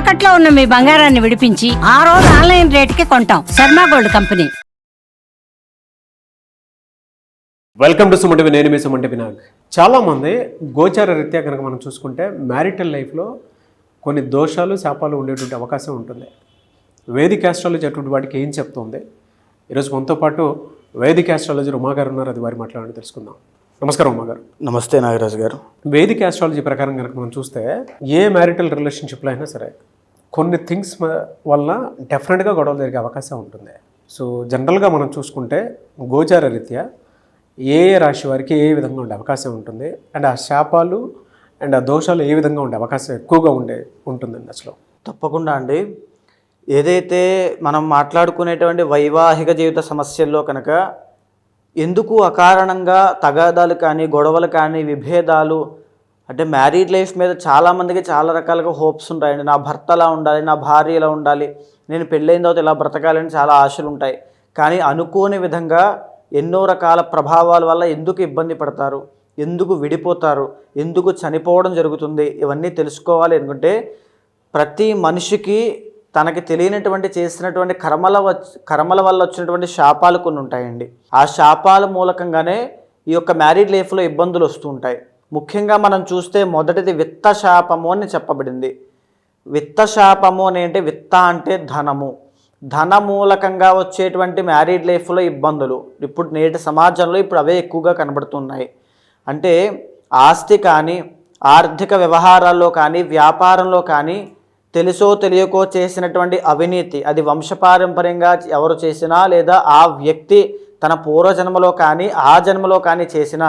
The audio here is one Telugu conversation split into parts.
తాకట్లో ఉన్న మీ బంగారాన్ని విడిపించి ఆ రోజు ఆన్లైన్ రేటుకి కొంటాం. Sharma gold company. Welcome to సుమంటి నేను మీ సుమంటి వినాగ్ చాలామంది గోచార రీత్యా కనుక మనం చూసుకుంటే మ్యారిటల్ లైఫ్లో కొన్ని దోషాలు శాపాలు ఉండేటువంటి అవకాశం ఉంటుంది. వేదిక ఆస్ట్రాలజీ అటువంటి వాటికి ఏం చెప్తుంది? ఈరోజు మనతో పాటు వేదిక ఆస్ట్రాలజీ ఉమా గారు ఉన్నారు. అది వారి మాట్లాడి తెలుసుకుందాం. నమస్కారం ఉమా గారు. నమస్తే నాగరాజు గారు. వేదిక ఆస్ట్రాలజీ ప్రకారం కనుక మనం చూస్తే ఏ మ్యారిటల్ రిలేషన్షిప్లో అయినా సరే కొన్ని థింగ్స్ వల్ల డెఫినెట్గా గొడవలు జరిగే అవకాశం ఉంటుంది. సో జనరల్గా మనం చూసుకుంటే గోచార రీత్యా ఏ ఏ రాశి వారికి ఏ విధంగా ఉండే అవకాశం ఉంటుంది అండ్ ఆ శాపాలు అండ్ ఆ దోషాలు ఏ విధంగా ఉండే అవకాశం ఎక్కువగా ఉండే ఉంటుందండి అసలు. తప్పకుండా అండి. ఏదైతే మనం మాట్లాడుకునేటువంటి వైవాహిక జీవిత సమస్యల్లో కనుక ఎందుకు అకారణంగా తగాదాలు కానీ గొడవలు కానీ విభేదాలు అంటే మ్యారీడ్ లైఫ్ మీద చాలామందికి చాలా రకాలుగా హోప్స్ ఉంటాయండి. నా భర్త ఎలా ఉండాలి నా భార్య ఎలా ఉండాలి నేను పెళ్ళైన తర్వాత ఇలా బ్రతకాలని చాలా ఆశలు ఉంటాయి. కానీ అనుకోని విధంగా ఎన్నో రకాల ప్రభావాల వల్ల ఎందుకు ఇబ్బంది పడతారు ఎందుకు విడిపోతారు ఎందుకు చనిపోవడం జరుగుతుంది ఇవన్నీ తెలుసుకోవాలి. అనుకుంటే ప్రతి మనిషికి తనకి తెలియనటువంటి చేసినటువంటి కర్మల కర్మల వల్ల వచ్చినటువంటి శాపాలు కొన్ని ఉంటాయండి. ఆ శాపాల మూలకంగానే ఈ యొక్క మ్యారీడ్ లైఫ్లో ఇబ్బందులు వస్తూ ఉంటాయి. ముఖ్యంగా మనం చూస్తే మొదటిది విత్త శాపము అని చెప్పబడింది. విత్త శాపము అని అంటే విత్త అంటే ధనము. ధన మూలకంగా వచ్చేటువంటి మ్యారీడ్ లైఫ్లో ఇబ్బందులు. ఇప్పుడు నేటి సమాజంలో ఇప్పుడు అవే ఎక్కువగా కనబడుతున్నాయి. అంటే ఆస్తి కానీ ఆర్థిక వ్యవహారాల్లో కానీ వ్యాపారంలో కానీ తెలుసో తెలియకో చేసినటువంటి అవినీతి అది వంశపారంపర్యంగా ఎవరు చేసినా లేదా ఆ వ్యక్తి తన పూర్వజన్మలో కానీ ఆ జన్మలో కానీ చేసినా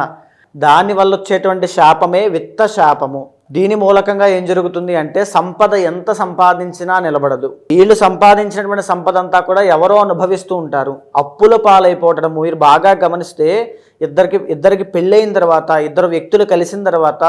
దాని వల్ల వచ్చేటువంటి శాపమే విత్త శాపము దీని మూలకంగా ఏం జరుగుతుంది అంటే సంపద ఎంత సంపాదించినా నిలబడదు. వీళ్ళు సంపాదించినటువంటి సంపద అంతా కూడా ఎవరో అనుభవిస్తూ ఉంటారు. అప్పుల పాలైపోవటం మీరు బాగా గమనిస్తే ఇద్దరికి ఇద్దరికి పెళ్ళైన తర్వాత ఇద్దరు వ్యక్తులు కలిసిన తర్వాత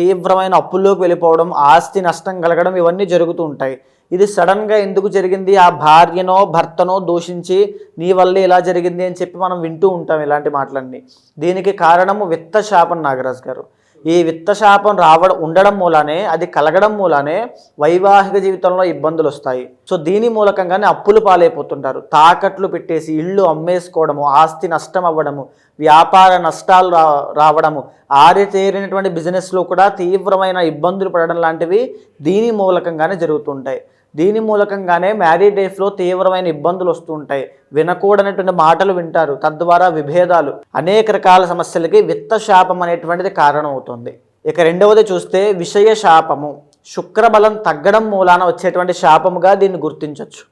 తీవ్రమైన అప్పుల్లోకి వెళ్ళిపోవడం ఆస్తి నష్టం కలగడం ఇవన్నీ జరుగుతూ ఉంటాయి. ఇది సడన్గా ఎందుకు జరిగింది? ఆ భార్యనో భర్తనో దూషించి నీ వల్లే ఇలా జరిగింది అని చెప్పి మనం వింటూ ఉంటాం ఇలాంటి మాటలన్నీ. దీనికి కారణము విత్త శాపం నాగరాజు గారు. ఈ విత్తశాపం రావడం ఉండడం మూలానే అది కలగడం మూలానే వైవాహిక జీవితంలో ఇబ్బందులు వస్తాయి. సో దీని మూలకంగానే అప్పులు పాలైపోతుంటారు. తాకట్లు పెట్టేసి ఇళ్ళు అమ్మేసుకోవడము ఆస్తి నష్టం అవ్వడము వ్యాపార నష్టాలు రా రావడము ఆరితేరినటువంటి బిజినెస్లో కూడా తీవ్రమైన ఇబ్బందులు పడడం లాంటివి దీని మూలకంగానే జరుగుతుంటాయి. దీని మూలకంగానే మ్యారీడ్ లైఫ్లో తీవ్రమైన ఇబ్బందులు వస్తుంటాయి. వినకూడనటువంటి మాటలు వింటారు. తద్వారా విభేదాలు అనేక రకాల సమస్యలకి విత్త శాపం అనేటువంటిది కారణం అవుతుంది ఇక రెండవది చూస్తే విషయ శాపము శుక్రబలం తగ్గడం మూలాన వచ్చేటువంటి శాపముగా దీన్ని గుర్తించవచ్చు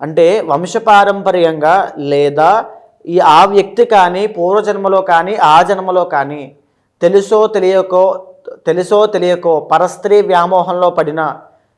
అంటే వంశపారంపర్యంగా లేదా ఈ ఆ వ్యక్తి కానీ పూర్వజన్మలో కానీ ఆ జన్మలో కానీ తెలుసో తెలియకో తెలుసో తెలియకో పరస్త్రీ వ్యామోహంలో పడిన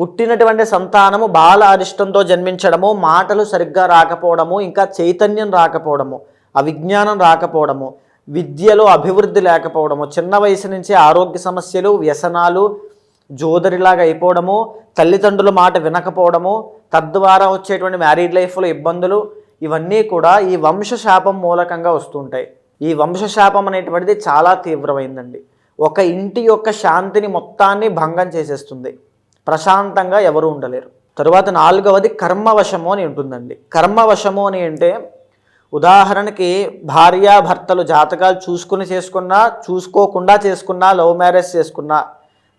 పుట్టినటువంటి సంతానము బాల అరిష్టంతో జన్మించడము మాటలు సరిగ్గా రాకపోవడము ఇంకా చైతన్యం రాకపోవడము అవిజ్ఞానం రాకపోవడము విద్యలో అభివృద్ధి లేకపోవడము చిన్న వయసు నుంచి ఆరోగ్య సమస్యలు వ్యసనాలు జోదరిలాగా అయిపోవడము తల్లిదండ్రుల మాట వినకపోవడము తద్వారా వచ్చేటువంటి మ్యారీడ్ లైఫ్లో ఇబ్బందులు ఇవన్నీ కూడా ఈ వంశశాపం మూలకంగా వస్తుంటాయి. ఈ వంశశాపం అనేటువంటిది చాలా తీవ్రమైందండి. ఒక ఇంటి యొక్క శాంతిని మొత్తాన్ని భంగం చేసేస్తుంది. ప్రశాంతంగా ఎవరు ఉండలేరు. తరువాత నాలుగవది కర్మవశము అని ఉంటుందండి. కర్మవశము అని అంటే ఉదాహరణకి భార్యాభర్తలు జాతకాలు చూసుకుని చేసుకున్నా చూసుకోకుండా చేసుకున్నా లవ్ మ్యారేజ్ చేసుకున్నా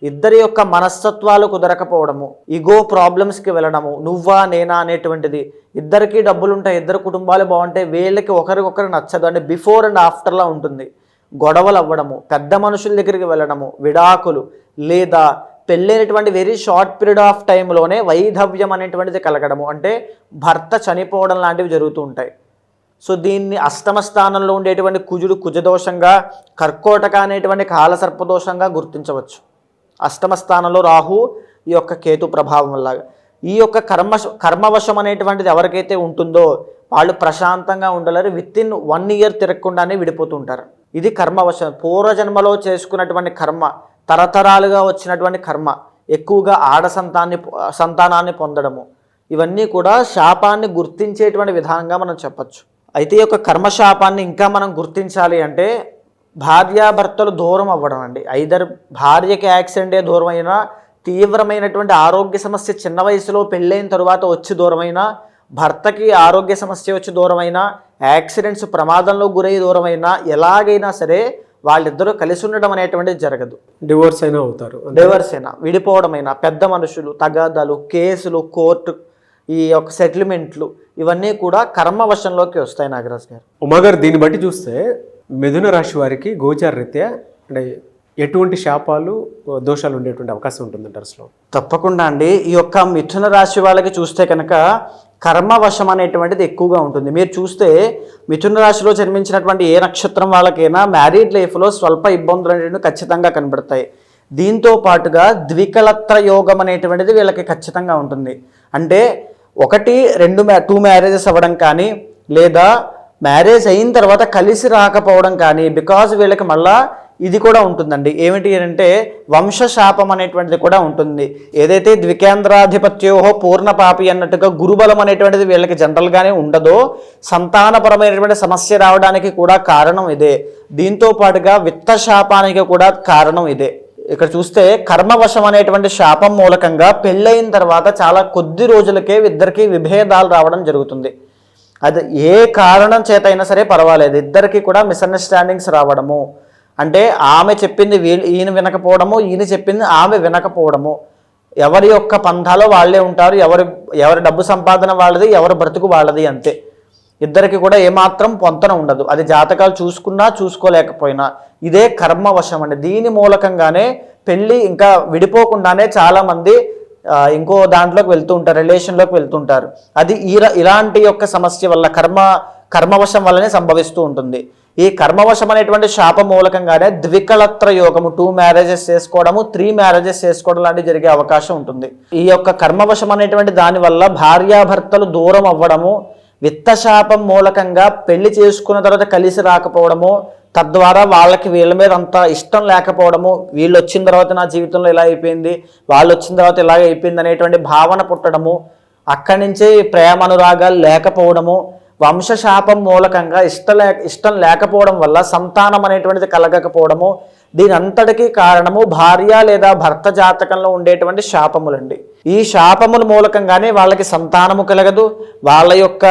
ఇద్దరి యొక్క మనస్తత్వాలు కుదరకపోవడము ఇగో ప్రాబ్లమ్స్కి వెళ్ళడము నువ్వా నేనా అనేటువంటిది ఇద్దరికి డబ్బులు ఉంటాయి ఇద్దరు కుటుంబాలు బాగుంటాయి వీళ్ళకి ఒకరికొకరు నచ్చదు. అంటే బిఫోర్ అండ్ ఆఫ్టర్లా ఉంటుంది. గొడవలు అవ్వడము పెద్ద మనుషుల దగ్గరికి వెళ్ళడము విడాకులు లేదా పెళ్ళైనటువంటి వెరీ షార్ట్ పీరియడ్ ఆఫ్ టైంలోనే వైధవ్యం అనేటువంటిది కలగడము. అంటే భర్త చనిపోవడం లాంటివి జరుగుతూ ఉంటాయి. సో దీన్ని అష్టమ స్థానంలో ఉండేటువంటి కుజుడు కుజదోషంగా కర్కోటక అనేటువంటి కాలసర్పదోషంగా గుర్తించవచ్చు. అష్టమ స్థానంలో రాహు ఈ యొక్క కేతు ప్రభావం వల్ల. ఈ యొక్క కర్మ కర్మవశం అనేటువంటిది ఎవరికైతే ఉంటుందో వాళ్ళు ప్రశాంతంగా ఉండలేరు. విత్ ఇన్ వన్ ఇయర్ తిరగకుండానే విడిపోతుంటారు ఇది కర్మవశం. పూర్వజన్మలో చేసుకున్నటువంటి కర్మ. తరతరాలుగా వచ్చినటువంటి కర్మ ఎక్కువగా ఆడ సంతాన్ని సంతానాన్ని పొందడము ఇవన్నీ కూడా శాపాన్ని గుర్తించేటువంటి విధానంగా మనం చెప్పచ్చు. అయితే ఈ యొక్క కర్మశాపాన్ని ఇంకా మనం గుర్తించాలి అంటే భార్యాభర్తలు దూరం అవ్వడం అండి. ఐదర్ భార్యకి యాక్సిడెంటే దూరం అయినా తీవ్రమైనటువంటి ఆరోగ్య సమస్య చిన్న వయసులో పెళ్ళైన తరువాత వచ్చి దూరమైనా భర్తకి ఆరోగ్య సమస్య వచ్చి దూరమైనా యాక్సిడెంట్స్ ప్రమాదంలో గురై దూరమైనా ఎలాగైనా సరే వాళ్ళిద్దరూ కలిసి ఉండడం అనేటువంటిది జరగదు. డివోర్స్ అయినా అవుతారు. డైవర్స్ అయినా విడిపోవడమైనా పెద్ద మనుషులు తగాదాలు కేసులు కోర్టు ఈ యొక్క సెటిల్మెంట్లు ఇవన్నీ కూడా కర్మవశంలోకి వస్తాయి నాగరాజ్ గారు. ఉమాగారు దీన్ని బట్టి చూస్తే మిథున రాశి వారికి గోచార రీత్యా అంటే ఎటువంటి శాపాలు దోషాలు ఉండేటువంటి అవకాశం ఉంటుందంటారు అసలు తప్పకుండా అండి. ఈ యొక్క మిథున రాశి వాళ్ళకి చూస్తే కనుక కర్మవశం అనేటువంటిది ఎక్కువగా ఉంటుంది. మీరు చూస్తే మిథున రాశిలో జన్మించినటువంటి ఏ నక్షత్రం వాళ్ళకైనా మ్యారీడ్ లైఫ్లో స్వల్ప ఇబ్బందులు అనేటువంటివి ఖచ్చితంగా కనబడతాయి. దీంతో పాటుగా ద్వికలత్ర యోగం అనేటువంటిది వీళ్ళకి ఖచ్చితంగా ఉంటుంది. అంటే ఒకటి రెండు మ్యా టూ మ్యారేజెస్ అవ్వడం కానీ లేదా మ్యారేజ్ అయిన తర్వాత కలిసి రాకపోవడం కానీ బికాజ్ వీళ్ళకి మళ్ళా ఇది కూడా ఉంటుందండి. ఏమిటి అంటే వంశశాపం అనేటువంటిది కూడా ఉంటుంది. ఏదైతే ద్వికేంద్రాధిపత్యోహో పూర్ణ పాపి అన్నట్టుగా గురుబలం అనేటువంటిది వీళ్ళకి జనరల్గానే ఉండదో సంతానపరమైనటువంటి సమస్య రావడానికి కూడా కారణం ఇదే. దీంతో పాటుగా విత్త శాపానికి కూడా కారణం ఇదే. ఇక్కడ చూస్తే కర్మవశం అనేటువంటి శాపం మూలకంగా పెళ్ళైన తర్వాత చాలా కొద్ది రోజులకే ఇద్దరికి విభేదాలు రావడం జరుగుతుంది. అది ఏ కారణం చేత అయినా సరే పర్వాలేదు. ఇద్దరికి కూడా మిస్అండర్స్టాండింగ్స్ రావడము. అంటే ఆమె చెప్పింది వీళ్ళు ఈయన వినకపోవడము ఈయన చెప్పింది ఆమె వినకపోవడము. ఎవరి యొక్క పంథాలో వాళ్ళే ఉంటారు ఎవరి ఎవరి డబ్బు సంపాదన వాళ్ళది ఎవరి బ్రతుకు వాళ్ళది అంతే. ఇద్దరికి కూడా ఏమాత్రం పొంతన ఉండదు. అది జాతకాలు చూసుకున్నా చూసుకోలేకపోయినా. ఇదే కర్మవశం అండి. దీని మూలకంగానే పెళ్ళి ఇంకా విడిపోకుండానే చాలామంది ఇంకో దాంట్లోకి వెళ్తూ ఉంటారు రిలేషన్లోకి వెళ్తుంటారు అది ఈ ఇలాంటి యొక్క సమస్య వల్ల కర్మ కర్మవశం వల్లనే సంభవిస్తూ ఉంటుంది. ఈ కర్మవశం అనేటువంటి శాప మూలకంగానే ద్వికళత్ర యోగము టూ మ్యారేజెస్ చేసుకోవడము త్రీ మ్యారేజెస్ చేసుకోవడం లాంటివి జరిగే అవకాశం ఉంటుంది. ఈ యొక్క కర్మవశం అనేటువంటి దానివల్ల భార్యాభర్తలు దూరం అవ్వడము విత్తశాపం మూలకంగా పెళ్ళి చేసుకున్న తర్వాత కలిసి రాకపోవడము తద్వారా వాళ్ళకి వీళ్ళ మీద అంత ఇష్టం లేకపోవడము వీళ్ళు వచ్చిన తర్వాత నా జీవితంలో ఇలా అయిపోయింది వాళ్ళు వచ్చిన తర్వాత ఇలాగ అయిపోయింది అనేటువంటి భావన పుట్టడము అక్కడి నుంచే ప్రేమ అనురాగాలు లేకపోవడము వంశశాపం మూలకంగా ఇష్ట లే ఇష్టం లేకపోవడం వల్ల సంతానం అనేటువంటిది కలగకపోవడము దీని అంతటికీ కారణము భార్య లేదా భర్త జాతకంలో ఉండేటువంటి శాపములండి. ఈ శాపముల మూలకంగానే వాళ్ళకి సంతానము కలగదు వాళ్ళ యొక్క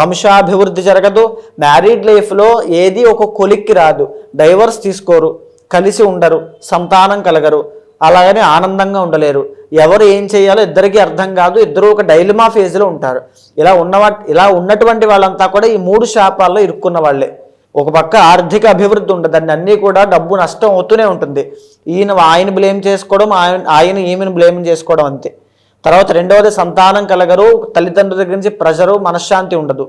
వంశాభివృద్ధి జరగదు మ్యారీడ్ లైఫ్లో ఏది ఒక కొలిక్కి రాదు డైవర్స్ తీసుకోరు కలిసి ఉండరు సంతానం కలగరు. అలాగని ఆనందంగా ఉండలేరు. ఎవరు ఏం చేయాలో ఇద్దరికీ అర్థం కాదు. ఇద్దరు ఒక డైలమా ఫేజ్లో ఉంటారు. ఇలా ఉన్నవా ఇలా ఉన్నటువంటి వాళ్ళంతా కూడా ఈ మూడు శాపాల్లో ఇరుక్కున్న వాళ్ళే. ఒక పక్క ఆర్థిక అభివృద్ధి ఉండదు. దాన్ని అన్నీ కూడా డబ్బు నష్టం అవుతూనే ఉంటుంది. ఈయన ఆయన బ్లేమ్ చేసుకోవడం ఆయన ఆయన ఈమెను బ్లేమ్ చేసుకోవడం అంతే. తర్వాత రెండవది సంతానం కలగరు. తల్లిదండ్రుల దగ్గర నుంచి ప్రెషరు మనశ్శాంతి ఉండదు.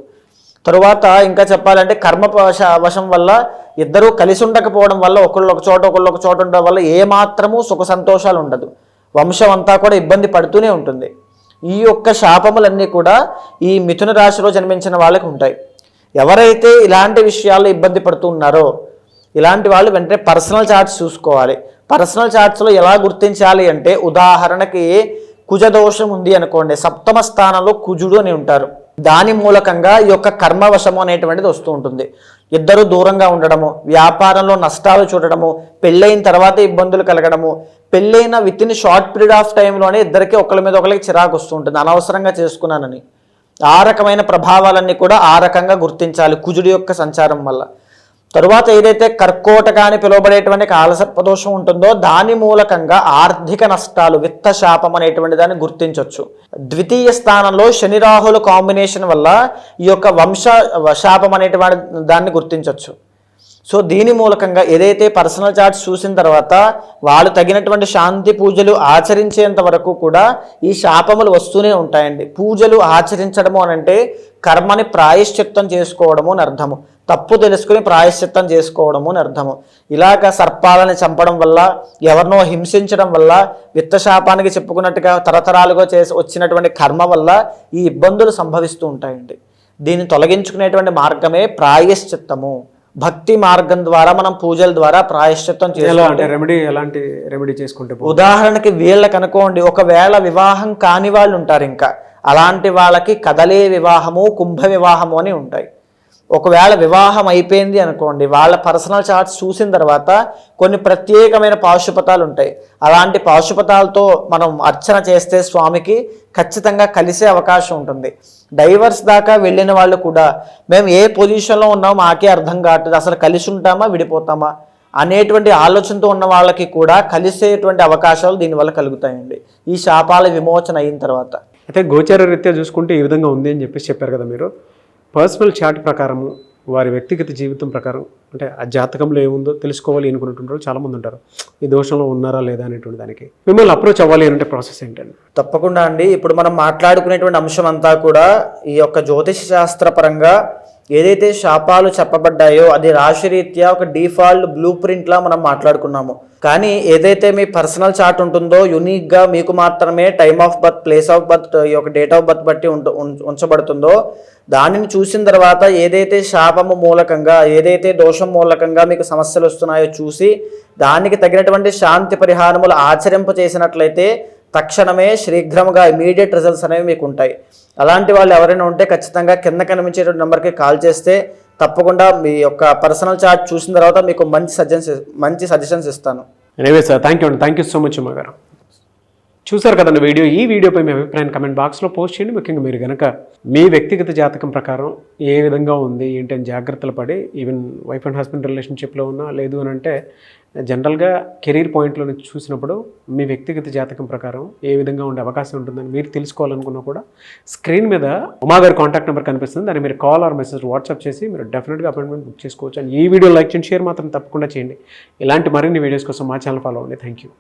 తరువాత ఇంకా చెప్పాలంటే కర్మ వశ- వశం వల్ల ఇద్దరూ కలిసి ఉండకపోవడం వల్ల ఒకళ్ళు ఒక చోట ఒకళ్ళు ఒక చోట ఉండడం వల్ల ఏ మాత్రము సుఖ సంతోషాలు ఉండదు. వంశం అంతా కూడా ఇబ్బంది పడుతూనే ఉంటుంది. ఈ యొక్క శాపములన్నీ కూడా ఈ మిథున రాశిలో జన్మించిన వాళ్ళకి ఉంటాయి. ఎవరైతే ఇలాంటి విషయాల్లో ఇబ్బంది పడుతూ ఉన్నారో ఇలాంటి వాళ్ళు వెంటనే పర్సనల్ చార్ట్స్ చూసుకోవాలి. పర్సనల్ చార్ట్స్లో ఎలా గుర్తించాలి అంటే ఉదాహరణకి కుజ దోషం ఉంది అనుకోండి సప్తమ స్థానంలో కుజుడు అని ఉంటారు. దాని మూలకంగా ఈ యొక్క కర్మవశము అనేటువంటిది వస్తూ ఉంటుంది. ఇద్దరు దూరంగా ఉండడము వ్యాపారంలో నష్టాలు చూడడము పెళ్ళైన తర్వాత ఇబ్బందులు కలగడము పెళ్ళైన with in short period of టైంలోనే ఇద్దరికి ఒకరి మీద ఒకరికి చిరాకు వస్తూ ఉంటుంది. అనవసరంగా చేసుకున్నానని. ఆ రకమైన ప్రభావాలన్నీ కూడా ఆ రకంగా గుర్తించాలి కుజుడి యొక్క సంచారం వల్ల. తరువాత ఏదైతే కర్కోటక అని పిలువబడేటువంటి కాలసర్పదోషం ఉంటుందో దాని మూలకంగా ఆర్థిక నష్టాలు విత్త శాపం అనేటువంటి దాన్ని గుర్తించవచ్చు ద్వితీయ స్థానంలో శని రాహుల కాంబినేషన్ వల్ల ఈ యొక్క వంశ శాపం అనేటువంటి దాన్ని గుర్తించవచ్చు సో దీని మూలకంగా ఏదైతే పర్సనల్ చార్ట్స్ చూసిన తర్వాత వాళ్ళు తగినటువంటి శాంతి పూజలు ఆచరించేంత వరకు కూడా ఈ శాపములు వస్తూనే ఉంటాయండి. పూజలు ఆచరించడము అని అంటే కర్మని ప్రాయశ్చిత్తం చేసుకోవడము అని అర్థము. తప్పు తెలుసుకుని ప్రాయశ్చిత్తం చేసుకోవడము అని అర్థము. ఇలాగ సర్పాలని చంపడం వల్ల ఎవరినో హింసించడం వల్ల విత్తశాపానికి చెప్పుకున్నట్టుగా తరతరాలుగా చేసి వచ్చినటువంటి కర్మ వల్ల ఈ ఇబ్బందులు సంభవిస్తూ ఉంటాయండి. దీన్ని తొలగించుకునేటువంటి మార్గమే ప్రాయశ్చిత్తము. భక్తి మార్గం ద్వారా మనం పూజల ద్వారా ప్రాయశ్చిత్తం అంటే రెమెడీ ఎలాంటి రెమెడీ చేసుకుంటే? ఉదాహరణకి వీళ్ళకి అనుకోండి ఒకవేళ వివాహం కాని వాళ్ళు ఉంటారు ఇంకా. అలాంటి వాళ్ళకి కదలే వివాహము కుంభ వివాహము అని ఉంటాయి. ఒకవేళ వివాహం అయిపోయింది అనుకోండి వాళ్ళ పర్సనల్ చార్ట్స్ చూసిన తర్వాత కొన్ని ప్రత్యేకమైన పాశుపతాలు ఉంటాయి. అలాంటి పాశుపతాలతో మనం అర్చన చేస్తే స్వామికి ఖచ్చితంగా కలిసే అవకాశం ఉంటుంది. డైవర్స్ దాకా వెళ్ళిన వాళ్ళు కూడా మేము ఏ పొజిషన్లో ఉన్నామో మాకే అర్థం కావట్లేదు. అసలు కలిసి ఉంటామా విడిపోతామా? అనేటువంటి ఆలోచనతో ఉన్న వాళ్ళకి కూడా కలిసేటువంటి అవకాశాలు దీనివల్ల కలుగుతాయండి. ఈ శాపాల విమోచన అయిన తర్వాత. అయితే గోచర రీత్యా చూసుకుంటే ఈ విధంగా ఉంది అని చెప్పేసి చెప్పారు కదా మీరు. పర్సనల్ చాట్ ప్రకారము వారి వ్యక్తిగత జీవితం ప్రకారం అంటే ఆ జాతకంలో ఏముందో తెలుసుకోవాలి అనుకున్నటువంటి చాలామంది ఉంటారు. ఈ దోషంలో ఉన్నారా లేదా అనేటువంటి దానికి మిమ్మల్ని అప్రోచ్ అవ్వాలి అంటే ప్రాసెస్ ఏంటండి? తప్పకుండా అండి. ఇప్పుడు మనం మాట్లాడుకునేటువంటి అంశం అంతా కూడా ఈ యొక్క జ్యోతిష శాస్త్ర పరంగా ఏదైతే శాపాలు చెప్పబడ్డాయో అది రాశిరీత్యా ఒక డిఫాల్ట్ బ్లూ ప్రింట్లా మనం మాట్లాడుకున్నాము. కానీ ఏదైతే మీ పర్సనల్ చార్ట్ ఉంటుందో యునిక్గా మీకు మాత్రమే time of birth place of birth ఈ యొక్క డేట్ ఆఫ్ బర్త్ బట్టి ఉం- ఉంచబడుతుందో దానిని చూసిన తర్వాత ఏదైతే శాపము మూలకంగా ఏదైతే దోషం మూలకంగా మీకు సమస్యలు వస్తున్నాయో చూసి దానికి తగినటువంటి శాంతి పరిహారములు ఆచరింప చేసినట్లయితే తక్షణమే శీఘ్రముగా ఇమీడియట్ రిజల్ట్స్ అనేవి మీకు ఉంటాయి అలాంటి వాళ్ళు ఎవరైనా ఉంటే ఖచ్చితంగా కింద కనిపించేటువంటి నెంబర్కి కాల్ చేస్తే తప్పకుండా మీ యొక్క పర్సనల్ చార్ట్ చూసిన తర్వాత మీకు మంచి సజెషన్స్ మంచి సజెషన్స్ ఇస్తాను. ఎనివే సార్ థ్యాంక్ యూ అండి. Thank you so much Uma garu. చూసారు కదండి వీడియో? ఈ వీడియోపై మీ అభిప్రాయం కమెంట్ బాక్స్లో పోస్ట్ చేయండి. ముఖ్యంగా మీరు కనుక మీ వ్యక్తిగత జాతకం ప్రకారం ఏ విధంగా ఉంది ఏంటి అని జాగ్రత్తలు పడి ఈవెన్ వైఫ్ అండ్ హస్బెండ్ రిలేషన్షిప్లో ఉన్నా లేదు అని అంటే జనరల్గా కెరీర్ పాయింట్లో నుంచి చూసినప్పుడు మీ వ్యక్తిగత జాతకం ప్రకారం ఏ విధంగా ఉండే అవకాశం ఉంటుందని మీరు తెలుసుకోవాలనుకున్నా కూడా స్క్రీన్ మీద ఉమా గారి కాంటాక్ట్ నెంబర్ కనిపిస్తుంది. దాన్ని మీరు కాల్ ఆర్ మెసేజ్ వాట్సాప్ చేసి మీరు డెఫినెట్గా అపాయింట్మెంట్ బుక్ చేసుకోవచ్చు. అండ్ ఈ వీడియో లైక్ చేయండి షేర్ మాత్రం తప్పకుండా చేయండి. ఇలాంటి మరిన్ని వీడియోస్ కోసం మా ఛానల్ ఫాలో అవ్వండి. Thank you.